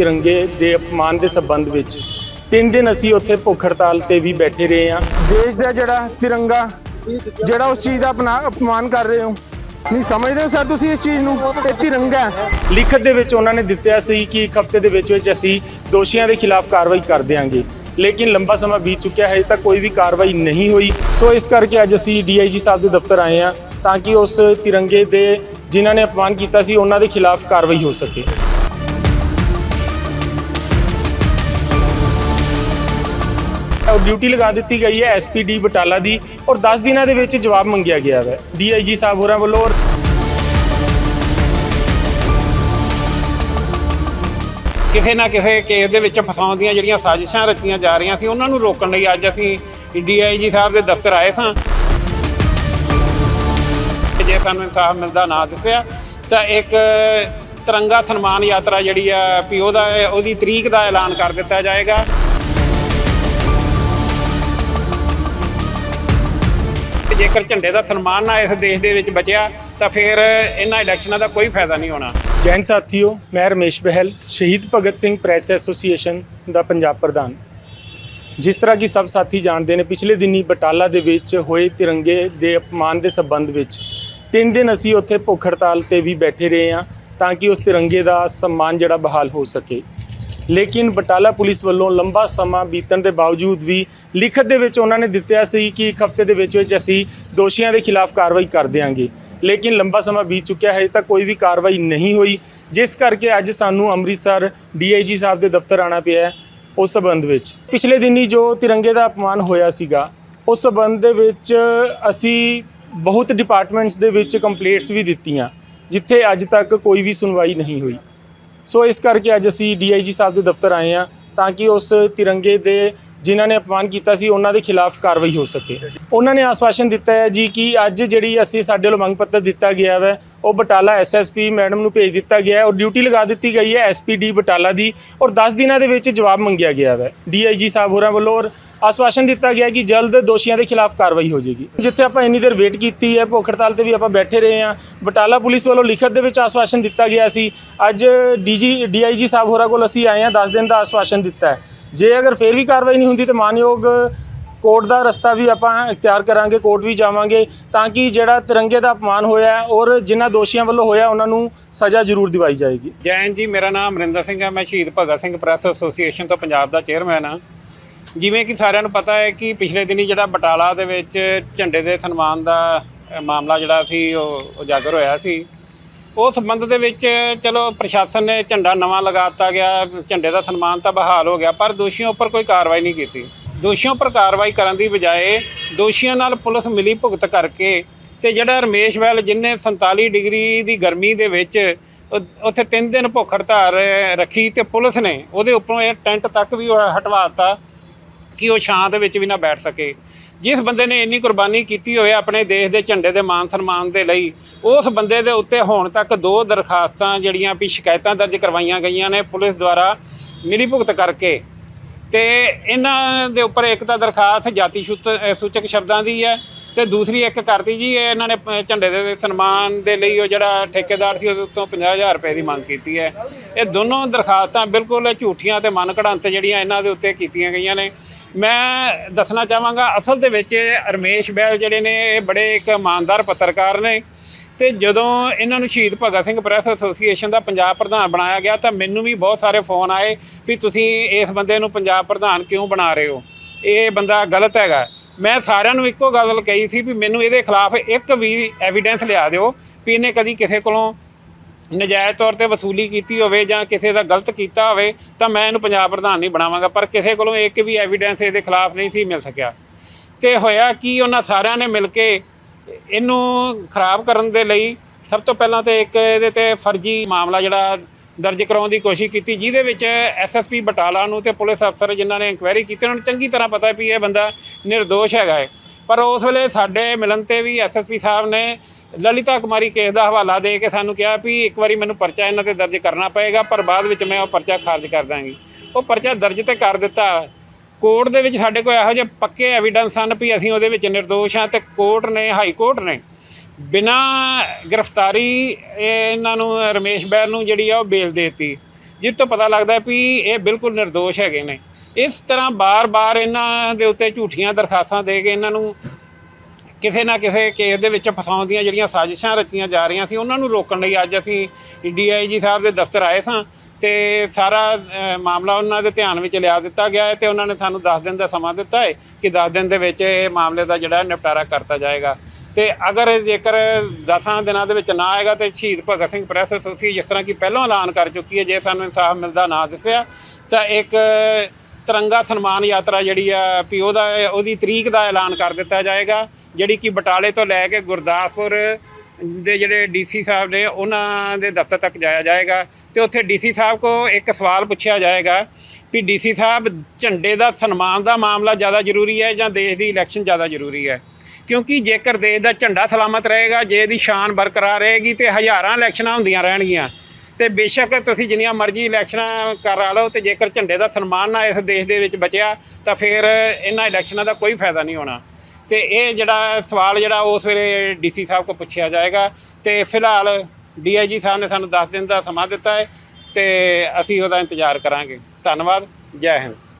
ਤਿਰੰਗੇ ਦੇ ਅਪਮਾਨ ਦੇ ਸੰਬੰਧ ਵਿੱਚ ਤਿੰਨ ਦਿਨ ਅਸੀਂ ਉੱਥੇ ਭੁੱਖ ਹੜਤਾਲ ਤੇ ਵੀ ਬੈਠੇ ਰਹੇ ਹਾਂ। ਦੇਸ਼ ਦਾ ਜਿਹੜਾ ਤਿਰੰਗਾ ਜਿਹੜਾ ਉਸ ਚੀਜ਼ ਦਾ ਅਪਨਾ- ਅਪਮਾਨ ਕਰ ਰਹੇ ਹੋ। ਨਹੀਂ ਸਮਝਦੇ ਹੋ ਸਰ ਤੁਸੀਂ ਇਸ ਚੀਜ਼ ਨੂੰ? ਇਹ ਤਿਰੰਗਾ ਲਿਖਤ ਦੇ ਵਿੱਚ ਉਹਨਾਂ ਨੇ ਦਿੱਤਾ ਸੀ ਕਿ ਇੱਕ ਹਫ਼ਤੇ ਦੇ ਵਿੱਚ ਵਿੱਚ ਅਸੀਂ ਦੋਸ਼ੀਆਂ ਦੇ ਖਿਲਾਫ ਕਾਰਵਾਈ ਕਰ ਦਿਆਂਗੇ। ਲੇਕਿਨ ਲੰਬਾ ਸਮਾਂ ਬੀਤ ਚੁੱਕਿਆ ਹੈ ਤੱਕ ਕੋਈ ਵੀ ਕਾਰਵਾਈ ਨਹੀਂ ਹੋਈ। ਸੋ ਇਸ ਕਰਕੇ ਅੱਜ ਅਸੀਂ ਡੀਆਈਜੀ ਸਾਹਿਬ ਦੇ ਦਫ਼ਤਰ ਆਏ ਹਾਂ ਤਾਂ ਕਿ ਉਸ ਤਿਰੰਗੇ ਦੇ ਜਿਨ੍ਹਾਂ ਨੇ ਅਪਮਾਨ ਕੀਤਾ ਸੀ ਉਹਨਾਂ ਦੇ ਖਿਲਾਫ ਕਾਰਵਾਈ ਹੋ ਸਕੇ। ਡਿਊਟੀ ਲਗਾ ਦਿੱਤੀ ਗਈ ਹੈ ਐਸਪੀਡੀ ਬਟਾਲਾ ਦੀ ਔਰ 10 ਦਿਨਾਂ ਦੇ ਵਿੱਚ ਜਵਾਬ ਮੰਗਿਆ ਗਿਆ ਹੈ। ਡੀਆਈਜੀ ਸਾਹਿਬ ਹੋਰਾਂ ਵੱਲੋਂ ਔਰ ਕਿਸੇ ਨਾ ਕਿਸੇ ਕੇਸ ਦੇ ਵਿੱਚ ਫਸਾਉਣ ਦੀਆਂ ਜਿਹੜੀਆਂ ਸਾਜ਼ਿਸ਼ਾਂ ਰਚੀਆਂ ਜਾ ਰਹੀਆਂ ਸੀ, ਉਹਨਾਂ ਨੂੰ ਰੋਕਣ ਲਈ ਅੱਜ ਅਸੀਂ ਡੀਆਈਜੀ ਸਾਹਿਬ ਦੇ ਦਫ਼ਤਰ ਆਏ ਸਾਂ। ਤੇ ਜੇ ਸਾਨੂੰ ਇਨਸਾਫ ਮਿਲਦਾ ਨਾ ਦੱਸਿਆ, ਤਾਂ ਇੱਕ ਤਿਰੰਗਾ ਸਨਮਾਨ ਯਾਤਰਾ ਜਿਹੜੀ ਆ ਵੀ ਉਹਦਾ ਉਹਦੀ ਤਰੀਕ ਦਾ ਐਲਾਨ ਕਰ ਦਿੱਤਾ ਜਾਏਗਾ। ਜੇਕਰ ਝੰਡੇ ਦਾ ਸਨਮਾਨ ਨਾ ਇਸ ਦੇਸ਼ ਦੇ ਵਿੱਚ ਬਚਿਆ, ਤਾਂ ਫਿਰ ਇਹਨਾਂ ਇਲੈਕਸ਼ਨਾਂ ਦਾ ਕੋਈ ਫਾਇਦਾ ਨਹੀਂ ਹੋਣਾ। ਜੈਨ ਸਾਥੀਓ, ਮੈਂ ਰਮੇਸ਼ ਬਹਿਲ, ਸ਼ਹੀਦ ਭਗਤ ਸਿੰਘ ਪ੍ਰੈਸ ਐਸੋਸੀਏਸ਼ਨ ਦਾ ਪੰਜਾਬ ਪ੍ਰਧਾਨ। ਜਿਸ ਤਰ੍ਹਾਂ ਕਿ ਸਭ ਸਾਥੀ ਜਾਣਦੇ ਨੇ, ਪਿਛਲੇ ਦਿਨੀ ਬਟਾਲਾ ਦੇ ਵਿੱਚ ਹੋਏ ਤਿਰੰਗੇ ਦੇ ਅਪਮਾਨ ਦੇ ਸੰਬੰਧ ਵਿੱਚ ਤਿੰਨ ਦਿਨ ਅਸੀਂ ਉੱਥੇ ਭੁੱਖ ਹੜਤਾਲ ਤੇ ਵੀ ਬੈਠੇ ਰਹੇ ਹਾਂ ਤਾਂ ਕਿ ਉਸ ਤਿਰੰਗੇ ਦਾ ਸਨਮਾਨ ਜਿਹੜਾ ਬਹਾਲ ਹੋ ਸਕੇ। ਲੇਕਿਨ ਬਟਾਲਾ ਪੁਲਿਸ ਵੱਲੋਂ ਲੰਬਾ ਸਮਾਂ ਬੀਤਣ ਦੇ ਬਾਵਜੂਦ ਵੀ ਲਿਖਤ ਦੇ ਵਿੱਚ ਉਹਨਾਂ ਨੇ ਦਿੱਤਾ ਸੀ ਕਿ ਇੱਕ ਹਫ਼ਤੇ ਦੇ ਵਿੱਚ ਵਿੱਚ ਅਸੀਂ ਦੋਸ਼ੀਆਂ ਦੇ ਖਿਲਾਫ ਕਾਰਵਾਈ ਕਰ ਦਿਆਂਗੇ। ਲੇਕਿਨ ਲੰਬਾ ਸਮਾਂ ਬੀਤ ਚੁੱਕਿਆ ਹੈ, ਤਾਂ ਕੋਈ ਵੀ ਕਾਰਵਾਈ ਨਹੀਂ ਹੋਈ। ਜਿਸ ਕਰਕੇ ਅੱਜ ਸਾਨੂੰ ਅੰਮ੍ਰਿਤਸਰ ਡੀਆਈਜੀ ਸਾਹਿਬ ਦੇ ਦਫ਼ਤਰ ਆਣਾ ਪਿਆ ਉਸ ਸਬੰਧ ਵਿੱਚ। ਪਿਛਲੇ ਦਿਨੀ ਜੋ ਤਿਰੰਗੇ ਦਾ ਅਪਮਾਨ ਹੋਇਆ ਸੀਗਾ, ਉਸ ਸਬੰਧ ਦੇ ਵਿੱਚ ਅਸੀਂ ਬਹੁਤ ਡਿਪਾਰਟਮੈਂਟਸ ਦੇ ਵਿੱਚ ਕੰਪਲੇਂਟਸ ਵੀ ਦਿੱਤੀਆਂ, ਜਿੱਥੇ ਅੱਜ ਤੱਕ ਕੋਈ ਵੀ ਸੁਣਵਾਈ ਨਹੀਂ ਹੋਈ। ਸੋ ਇਸ ਕਰਕੇ ਅੱਜ ਅਸੀਂ ਡੀਆਈਜੀ ਸਾਹਿਬ ਦੇ ਦਫ਼ਤਰ ਆਏ ਹਾਂ ਤਾਂ ਕਿ ਉਸ ਤਿਰੰਗੇ ਦੇ ਜਿਨ੍ਹਾਂ ਨੇ ਅਪਮਾਨ ਕੀਤਾ ਸੀ, ਉਹਨਾਂ ਦੇ ਖਿਲਾਫ ਕਾਰਵਾਈ ਹੋ ਸਕੇ। ਉਹਨਾਂ ਨੇ ਆਸ਼ਵਾਸਨ ਦਿੱਤਾ ਹੈ ਜੀ ਕਿ ਅੱਜ ਜਿਹੜੀ ਅਸੀਂ ਸਾਡੇ ਵੱਲੋਂ ਮੰਗ ਪੱਤਰ ਦਿੱਤਾ ਗਿਆ ਹੈ ਉਹ ਬਟਾਲਾ ਐਸਐਸਪੀ ਮੈਡਮ ਨੂੰ ਭੇਜ ਦਿੱਤਾ ਗਿਆ ਹੈ ਔਰ ਡਿਊਟੀ ਲਗਾ ਦਿੱਤੀ ਗਈ ਹੈ ਐਸਪੀਡੀ ਬਟਾਲਾ ਦੀ ਔਰ 10 ਦਿਨਾਂ ਦੇ ਵਿੱਚ ਜਵਾਬ ਮੰਗਿਆ ਗਿਆ ਹੈ ਡੀਆਈਜੀ ਸਾਹਿਬ ਹੋਰਾਂ ਵੱਲੋਂ ਔਰ ਆਸ਼ਵਾਸਨ ਦਿੱਤਾ ਗਿਆ ਕਿ ਜਲਦ ਦੋਸ਼ੀਆਂ ਦੇ ਖਿਲਾਫ ਕਾਰਵਾਈ ਹੋ ਜਾਏਗੀ। ਜਿੱਥੇ ਆਪਾਂ ਇੰਨੀ ਦੇਰ ਵੇਟ ਕੀਤੀ ਹੈ ਭੁੱਖ ਹੜਤਾਲ ਤੇ ਵੀ ਆਪਾਂ ਬੈਠੇ ਰਹੇ ਹਾਂ, ਬਟਾਲਾ ਪੁਲਿਸ ਵੱਲੋਂ ਲਿਖਤ ਦੇ ਵਿੱਚ ਆਸ਼ਵਾਸਨ ਦਿੱਤਾ ਗਿਆ ਸੀ। ਅੱਜ ਡੀਜੀ, ਡੀਆਈਜੀ ਸਾਹਿਬ ਹੋਰਾਂ ਕੋਲ ਅਸੀਂ ਆਏ ਹਾਂ 10 ਦਿਨ ਦਾ ਆਸ਼ਵਾਸਨ ਦਿੱਤਾ ਹੈ। ਜੇ ਅਗਰ ਫੇਰ ਵੀ ਕਾਰਵਾਈ ਨਹੀਂ ਹੁੰਦੀ ਤਾਂ ਮਾਨਯੋਗ ਕੋਰਟ ਦਾ ਰਸਤਾ ਵੀ ਆਪਾਂ ਇਖਤਿਆਰ ਕਰਾਂਗੇ, ਕੋਰਟ ਵੀ ਜਾਵਾਂਗੇ, ਤਾਂ ਕਿ ਜਿਹੜਾ ਤਿਰੰਗੇ ਦਾ ਅਪਮਾਨ ਹੋਇਆ ਔਰ ਜਿਨ੍ਹਾਂ ਦੋਸ਼ੀਆਂ ਵੱਲੋਂ ਹੋਇਆ, ਉਹਨਾਂ ਨੂੰ ਸਜ਼ਾ ਜ਼ਰੂਰ ਦਿਵਾਈ ਜਾਏਗੀ। ਜੈਨ ਜੀ, ਮੇਰਾ ਨਾਮ ਅਮਰਿੰਦਰ ਸਿੰਘ ਹੈ, ਮੈਂ ਸ਼ਹੀਦ ਭਗਤ ਸਿੰਘ ਪ੍ਰੈਸ ਐਸੋਸੀਏਸ਼ਨ ਤੋਂ ਪੰਜਾਬ ਦਾ ਚੇਅਰਮੈਨ ਹਾਂ। ਜਿਵੇਂ ਕਿ ਸਾਰਿਆਂ ਨੂੰ ਪਤਾ ਹੈ ਕਿ ਪਿਛਲੇ ਦਿਨੀ ਜਿਹੜਾ ਬਟਾਲਾ ਦੇ ਵਿੱਚ ਝੰਡੇ ਦੇ ਸਨਮਾਨ ਦਾ ਮਾਮਲਾ ਜਿਹੜਾ ਸੀ, ਉਹ ਉਜਾਗਰ ਹੋਇਆ ਸੀ। ਉਸ ਸੰਬੰਧ ਦੇ ਵਿੱਚ ਚਲੋ ਪ੍ਰਸ਼ਾਸਨ ਨੇ ਝੰਡਾ ਨਵਾਂ ਲਗਾਤਾ ਗਿਆ, ਝੰਡੇ ਦਾ ਸਨਮਾਨ ਤਾਂ ਬਹਾਲ ਹੋ ਗਿਆ, ਪਰ ਦੋਸ਼ੀਆਂ ਉੱਪਰ ਕੋਈ ਕਾਰਵਾਈ ਨਹੀਂ ਕੀਤੀ। ਦੋਸ਼ੀਆਂ ਉੱਪਰ ਕਾਰਵਾਈ ਕਰਨ ਦੀ ਬਜਾਏ ਦੋਸ਼ੀਆਂ ਨਾਲ ਪੁਲਿਸ ਮਿਲੀ ਭੁਗਤ ਕਰਕੇ ਤੇ ਜਿਹੜਾ ਰਮੇਸ਼ ਵੈਲ ਜਿਨੇ 47 ਡਿਗਰੀ ਦੀ ਗਰਮੀ ਦੇ ਵਿੱਚ ਉੱਥੇ 3 ਦਿਨ ਭੁੱਖ ਹੜਤਾਲ ਰੱਖੀ ਤੇ ਪੁਲਿਸ ਨੇ ਉਹਦੇ ਉੱਪਰੋਂ ਇਹ ਟੈਂਟ ਤੱਕ ਵੀ ਉਹ ਹਟਵਾਤਾ ਕਿ ਉਹ ਛਾਂ ਦੇ ਵਿੱਚ ਵੀ ਨਾ ਬੈਠ ਸਕੇ। ਜਿਸ ਬੰਦੇ ਨੇ ਇੰਨੀ ਕੁਰਬਾਨੀ ਕੀਤੀ ਹੋਵੇ ਆਪਣੇ ਦੇਸ਼ ਦੇ ਝੰਡੇ ਦੇ ਮਾਨ ਸਨਮਾਨ ਦੇ ਲਈ, ਉਸ ਬੰਦੇ ਦੇ ਉੱਤੇ ਹੁਣ ਤੱਕ ਦੋ ਦਰਖਾਸਤਾਂ ਜਿਹੜੀਆਂ ਵੀ ਸ਼ਿਕਾਇਤਾਂ ਦਰਜ ਕਰਵਾਈਆਂ ਗਈਆਂ ਨੇ ਪੁਲਿਸ ਦੁਆਰਾ ਮਿਲੀ ਭੁਗਤ ਕਰਕੇ। ਤੇ ਇਹਨਾਂ ਦੇ ਉੱਪਰ ਇੱਕ ਤਾਂ ਦਰਖਾਸਤ ਜਾਤੀ ਸੂਚ- ਸੂਚਕ ਸ਼ਬਦਾਂ ਦੀ ਹੈ ਤੇ ਦੂਸਰੀ ਇੱਕ ਕਰਤੀ ਜੀ ਇਹਨਾਂ ਨੇ ਝੰਡੇ ਦੇ ਸਨਮਾਨ ਦੇ ਲਈ ਉਹ ਜਿਹੜਾ ਠੇਕੇਦਾਰ ਸੀ, ਉਹਦੇ ਉੱਤੋਂ 50000 ਰੁਪਏ ਦੀ ਮੰਗ ਕੀਤੀ ਹੈ। ਇਹ ਦੋਨੋਂ ਦਰਖਾਸਤਾਂ ਬਿਲਕੁਲ ਝੂਠੀਆਂ ਤੇ ਮਨ ਘੜੰਤ ਜਿਹੜੀਆਂ ਇਹਨਾਂ ਦੇ ਉੱਤੇ ਕੀਤੀਆਂ ਗਈਆਂ ਨੇ। ਮੈਂ ਦੱਸਣਾ ਚਾਹਾਂਗਾ, ਅਸਲ ਦੇ ਵਿੱਚ ਰਮੇਸ਼ ਬੈਲ ਜਿਹੜੇ ਨੇ, ਇਹ ਬੜੇ ਇੱਕ ਇਮਾਨਦਾਰ ਪੱਤਰਕਾਰ ਨੇ ਤੇ ਜਦੋਂ ਇਹਨਾਂ ਨੂੰ ਸ਼ਹੀਦ ਭਗਤ ਸਿੰਘ ਪ੍ਰੈਸ ਐਸੋਸੀਏਸ਼ਨ ਦਾ ਪੰਜਾਬ ਪ੍ਰਧਾਨ ਬਣਾਇਆ ਗਿਆ ਤਾਂ ਮੈਨੂੰ ਵੀ ਬਹੁਤ ਸਾਰੇ ਫੋਨ ਆਏ ਵੀ ਤੁਸੀਂ ਇਸ ਬੰਦੇ ਨੂੰ ਪੰਜਾਬ ਪ੍ਰਧਾਨ ਕਿਉਂ ਬਣਾ ਰਹੇ ਹੋ? ਇਹ ਬੰਦਾ ਗਲਤ ਹੈਗਾ। ਮੈਂ ਸਾਰਿਆਂ ਨੂੰ ਇੱਕੋ ਗੱਲ ਕਹੀ ਸੀ ਵੀ ਮੈਨੂੰ ਇਹਦੇ ਖਿਲਾਫ ਇੱਕ ਵੀ ਐਵੀਡੈਂਸ ਲਿਆ ਦਿਓ ਵੀ ਇਹਨੇ ਕਦੀ ਕਿਸੇ ਕੋਲੋਂ ਨਜਾਇਜ਼ ਤੌਰ ਤੇ ਵਸੂਲੀ ਕੀਤੀ ਹੋਵੇ ਜਾਂ ਕਿਸੇ ਦਾ ਗਲਤ ਕੀਤਾ ਹੋਵੇ, ਤਾਂ ਮੈਂ ਇਹਨੂੰ ਪੰਜਾਬ ਪ੍ਰਧਾਨ ਨਹੀਂ ਬਣਾਵਾਂਗਾ। ਪਰ ਕਿਸੇ ਕੋਲੋਂ ਇੱਕ ਵੀ ਐਵੀਡੈਂਸ ਇਹਦੇ ਖਿਲਾਫ ਨਹੀਂ ਸੀ ਮਿਲ ਸਕਿਆ। ਤੇ ਹੋਇਆ ਕਿ, ਉਹਨਾਂ ਸਾਰਿਆਂ ਨੇ ਮਿਲ ਕੇ ਇਹਨੂੰ ਖਰਾਬ ਕਰਨ ਦੇ ਲਈ ਸਭ ਤੋਂ ਪਹਿਲਾਂ ਤੇ ਇੱਕ ਇਹਦੇ ਤੇ ਫਰਜ਼ੀ ਮਾਮਲਾ ਜਿਹੜਾ ਦਰਜ ਕਰਾਉਣ ਦੀ ਕੋਸ਼ਿਸ਼ ਕੀਤੀ, ਜਿਹਦੇ ਵਿੱਚ ਐਸਐਸਪੀ ਬਟਾਲਾ ਨੂੰ ਤੇ ਪੁਲਿਸ ਅਫਸਰ ਜਿਨ੍ਹਾਂ ਨੇ ਇਨਕੁਆਇਰੀ ਕੀਤੀ, ਉਹਨਾਂ ਨੂੰ ਚੰਗੀ ਤਰ੍ਹਾਂ ਪਤਾ ਵੀ ਇਹ ਬੰਦਾ નિર્ਦੋਸ਼ ਹੈਗਾ ਹੈ। ਪਰ ਉਸ ਵੇਲੇ ਸਾਡੇ ਮਿਲਣ ਤੇ ਵੀ ਐਸਐਸਪੀ ਸਾਹਿਬ ਨੇ ਲਲਿਤਾ ਕੁਮਾਰੀ ਕੇਸ ਦਾ ਹਵਾਲਾ ਦੇ ਕੇ ਸਾਨੂੰ ਕਿਹਾ ਵੀ ਇੱਕ ਵਾਰੀ ਮੈਨੂੰ ਪਰਚਾ ਇਹਨਾਂ ਤੇ ਦਰਜ ਕਰਨਾ ਪਏਗਾ, ਪਰ ਬਾਅਦ ਵਿੱਚ ਮੈਂ ਉਹ ਪਰਚਾ ਖਾਰਜ ਕਰ ਦਾਂਗੀ। ਉਹ ਪਰਚਾ ਦਰਜ ਤੇ ਕਰ ਦਿੱਤਾ। ਕੋਰਟ ਦੇ ਵਿੱਚ ਸਾਡੇ ਕੋਲ ਇਹੋ ਜਿਹੇ ਪੱਕੇ ਐਵੀਡੈਂਸ ਹਨ ਵੀ ਅਸੀਂ ਉਹਦੇ ਵਿੱਚ ਨਿਰਦੋਸ਼ ਹਾਂ ਤੇ ਕੋਰਟ ਨੇ, ਹਾਈ ਕੋਰਟ ਨੇ ਬਿਨਾ ਗ੍ਰਿਫਤਾਰੀ ਇਹਨਾਂ ਨੂੰ, ਰਮੇਸ਼ ਬੈਲ ਨੂੰ ਜਿਹੜੀ ਆ ਉਹ ਬੇਲ ਦੇ ਦਿੱਤੀ। ਜਿਸ ਤੋਂ ਪਤਾ ਲੱਗਦਾ ਵੀ ਇਹ ਬਿਲਕੁਲ ਨਿਰਦੋਸ਼ ਹੈਗੇ ਨੇ। ਇਸ ਤਰ੍ਹਾਂ ਬਾਰ-ਬਾਰ ਇਹਨਾਂ ਦੇ ਉੱਤੇ ਝੂਠੀਆਂ ਦਰਖਾਸਤਾਂ ਦੇ ਕੇ ਇਹਨਾਂ ਨੂੰ ਕਿਸੇ ਨਾ ਕਿਸੇ ਕੇਸ ਦੇ ਵਿੱਚ ਫਸਾਉਣ ਦੀਆਂ ਜਿਹੜੀਆਂ ਸਾਜ਼ਿਸ਼ਾਂ ਰਚੀਆਂ ਜਾ ਰਹੀਆਂ ਸੀ, ਉਹਨਾਂ ਨੂੰ ਰੋਕਣ ਲਈ ਅੱਜ ਅਸੀਂ ਡੀਆਈਜੀ ਸਾਹਿਬ ਦੇ ਦਫ਼ਤਰ ਆਏ ਸਾਂ ਤੇ ਸਾਰਾ ਮਾਮਲਾ ਉਹਨਾਂ ਦੇ ਧਿਆਨ ਵਿੱਚ ਲਿਆ ਦਿੱਤਾ ਗਿਆ ਹੈ ਤੇ ਉਹਨਾਂ ਨੇ ਸਾਨੂੰ 10 ਦਿਨ ਦਾ ਸਮਾਂ ਦਿੱਤਾ ਹੈ ਕਿ 10 ਦਿਨ ਦੇ ਵਿੱਚ ਇਹ ਮਾਮਲੇ ਦਾ ਜਿਹੜਾ ਨਿਪਟਾਰਾ ਕਰਤਾ ਜਾਏਗਾ। ਤੇ ਅਗਰ ਜੇਕਰ 10 ਦਿਨਾਂ ਦੇ ਵਿੱਚ ਨਾ ਆਏਗਾ ਤੇ ਸ਼ਹੀਦ ਭਗਤ ਸਿੰਘ ਪ੍ਰੈਸ ਐਸੋਸੀਏਸ਼ਨ ਜਿਸ ਤਰ੍ਹਾਂ ਕਿ ਪਹਿਲਾਂ ਐਲਾਨ ਕਰ ਚੁੱਕੀ ਹੈ, ਜੇ ਸਾਨੂੰ ਇਨਸਾਫ ਮਿਲਦਾ ਨਾ ਦਿਸਿਆ, ਤਾਂ ਇੱਕ ਤਿਰੰਗਾ ਸਨਮਾਨ ਯਾਤਰਾ ਜਿਹੜੀ ਆ ਵੀ ਉਹਦਾ ਉਹਦੀ ਤਰੀਕ ਦਾ ਐਲਾਨ ਕਰ ਦਿੱਤਾ ਜਾਏਗਾ। ਜਿਹੜੀ ਕਿ ਬਟਾਲੇ ਤੋਂ ਲੈ ਕੇ ਗੁਰਦਾਸਪੁਰ ਦੇ ਜਿਹੜੇ ਡੀਸੀ ਸਾਹਿਬ ਨੇ, ਉਹਨਾਂ ਦੇ ਦਫ਼ਤਰ ਤੱਕ ਜਾਇਆ ਜਾਏਗਾ ਤੇ ਉੱਥੇ ਡੀਸੀ ਸਾਹਿਬ ਕੋ ਇੱਕ ਸਵਾਲ ਪੁੱਛਿਆ ਜਾਏਗਾ ਵੀ ਡੀਸੀ ਸਾਹਿਬ, ਝੰਡੇ ਦਾ ਸਨਮਾਨ ਦਾ ਮਾਮਲਾ ਜ਼ਿਆਦਾ ਜ਼ਰੂਰੀ ਹੈ ਜਾਂ ਦੇਸ਼ ਦੀ ਇਲੈਕਸ਼ਨ ਜ਼ਿਆਦਾ ਜ਼ਰੂਰੀ ਹੈ? ਕਿਉਂਕਿ ਜੇਕਰ ਦੇਸ਼ ਦਾ ਝੰਡਾ ਸਲਾਮਤ ਰਹੇਗਾ ਜੇ ਦੀ ਸ਼ਾਨ ਬਰਕਰਾਰ ਰਹੇਗੀ ਤੇ ਹਜ਼ਾਰਾਂ ਇਲੈਕਸ਼ਨਾਂ ਹੁੰਦੀਆਂ ਰਹਿਣਗੀਆਂ, ਤੇ ਬੇਸ਼ੱਕ ਤੁਸੀਂ ਜਿੰਨੀਆਂ ਮਰਜ਼ੀ ਇਲੈਕਸ਼ਨਾਂ ਕਰਾ ਲਓ ਤੇ ਜੇਕਰ ਝੰਡੇ ਦਾ ਸਨਮਾਨ ਨਾ ਇਸ ਦੇਸ਼ ਦੇ ਵਿੱਚ ਬਚਿਆ, ਤਾਂ ਫਿਰ ਇਹਨਾਂ ਇਲੈਕਸ਼ਨਾਂ ਦਾ ਕੋਈ ਫਾਇਦਾ ਨਹੀਂ ਹੋਣਾ। ਤੇ ਇਹ ਜਿਹੜਾ ਸਵਾਲ ਜਿਹੜਾ ਉਸ ਵੇਲੇ ਡੀਸੀ ਸਾਹਿਬ ਕੋ ਪੁੱਛਿਆ ਜਾਏਗਾ ਤੇ ਫਿਲਹਾਲ ਡੀਆਈਜੀ ਸਾਹਿਬ ਨੇ ਸਾਨੂੰ 10 ਦਿਨ ਦਾ ਸਮਾਂ ਦਿੱਤਾ ਹੈ ਤੇ ਅਸੀਂ ਉਹਦਾ ਇੰਤਜ਼ਾਰ ਕਰਾਂਗੇ। ਧੰਨਵਾਦ। ਜੈ ਹਿੰਦ।